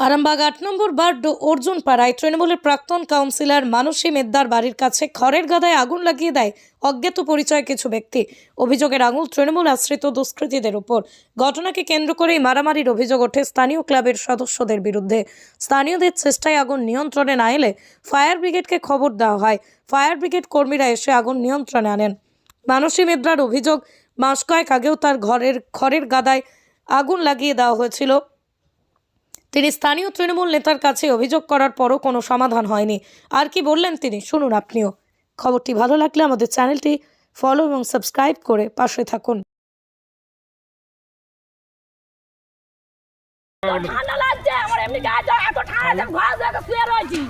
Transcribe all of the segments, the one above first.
আরামবাগ আট নম্বর বার্ড অর্জুন পাড়ায় তৃণমূলের প্রাক্তন কাউন্সিলর মানসী মেদ্দার বাড়ির কাছে খড়ের গাদায় আগুন লাগিয়ে দেয় অজ্ঞাত পরিচয় কিছু ব্যক্তি। অভিযোগের আঙুল তৃণমূল আশ্রিত দুষ্কৃতীদের উপর। ঘটনাকে কেন্দ্র করেই মারামারির অভিযোগ ওঠে স্থানীয় ক্লাবের সদস্যদের বিরুদ্ধে। স্থানীয়দের চেষ্টায় আগুন নিয়ন্ত্রণে না এলে ফায়ার ব্রিগেডকে খবর দেওয়া হয়। ফায়ার ব্রিগেড কর্মীরা এসে আগুন নিয়ন্ত্রণে আনেন। মানসী মেদ্রার অভিযোগ, মাস কয়েক আগেও তার ঘরের খড়ের গাদায় আগুন লাগিয়ে দেওয়া হয়েছিল। তিনি স্থানীয় তৃণমূল নেতার কাছে অভিযোগ করার পরও কোনো সমাধান হয়নি। আর কি বললেন তিনি? শুনুন আপনিও। খবরটি ভালো লাগলে আমাদের চ্যানেলটি ফলো এবং সাবস্ক্রাইব করে পাশে থাকুন। ঠান্ডা লাগছে আমার এমনি গায়ে জ্বর, এত ঠান্ডা ঘর ধরে শুয়ে রয়েছি।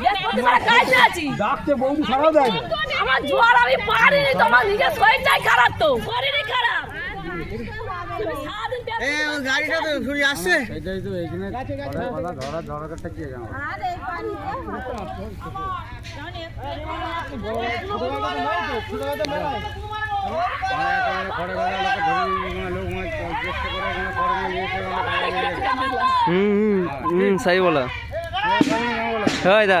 বৃহস্পতিবার কাজে আছি। ডাকতে বৌদি সারা দেয় আমার জ্বর আমি পারিনি তোমার নিজের শরীরটাই খারাপ তো। শরীরই খারাপ। এ গাড়িটা তো ঘুরে আসছে। তো এইখানে ধরা ধরা হুম হুম সাই বলা। হ্যাঁ, হয় হ্যাঁ, দা।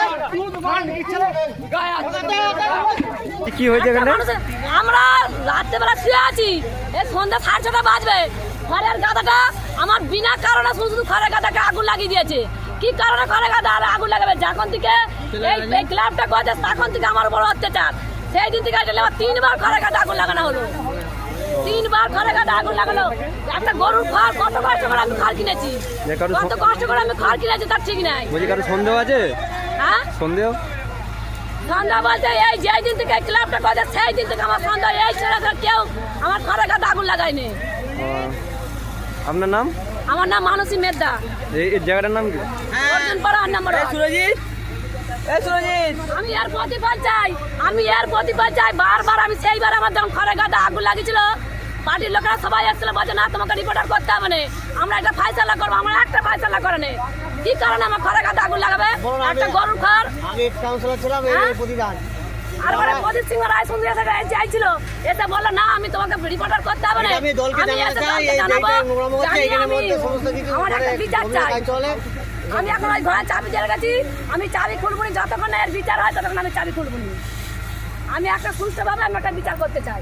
কি হয়েছে আমরা রাত্রেবেলা শুয়ে আছি। সন্ধ্যা সাড়ে ছটা বাজবে। ঘরের গাদাটা আমার বিনা কারণে শুধু শুধু ঘরের গাদাকে আগুন লাগিয়ে দিয়েছে। কি কারণে গাদা আর আগুন লাগাবে? যখন থেকে এই ক্লাবটা করেছে তখন থেকে আমার বড় অত্যাচার। সেই দিন থেকে তিনবার ঘরের গাদা আগুন লাগানো হলো। ঘরে আগুন একটা গরুর খার কত কষ্ট করে আমি কিনেছি। কত কষ্ট করে আমি কিনেছি তার ঠিক নাই। বলছি কারও সন্দেহ আছে? হ্যাঁ? সন্দেহ? সন্ধ্যা বলতে এই যে দিন থেকে ক্লাবটা সেই দিন থেকে আমার এই কেউ আমার ঘরে গাদা আগুন লাগায়নি। আপনার নাম? আমার নাম মানসী মেদ্দা। এই এই জায়গাটার নাম কি? অর্জুন পাড়ার নাম্বার সুরজিৎ। আমি এর প্রতিবাদ চাই আমি এর প্রতিবাদ চাই বারবার আমি সেইবার আমার যখন ঘরে গাদা আগুন লাগিয়েছিল পার্টির লোকেরা সবাই এসেছিল বলছে না তোমাকে রিপোর্টার করতে হবে না। আমরা একটা ফাইসালা করব আমরা একটা ফাইসালা করে নে। কি কারণে আমার ঘরে গাদা আগুন লাগাবে? একটা গরুর ঘর আমি কাউন্সিলর ছিলাম এই হ্যাঁ? প্রতিদান। আর প্রদীপ রায় চাইছিল। এসে বলল না আমি তোমাকে রিপোর্টার করতে হবে না। আমি দলকে জানাব। আমার একটা বিচার চাই। আমি এখন ওই চাবি গেছি আমি চাবি খুলবো যতক্ষণ না এর বিচার হয় ততক্ষণ আমি চাবি খুলবো আমি একটা সুস্থভাবে আমি একটা বিচার করতে চাই।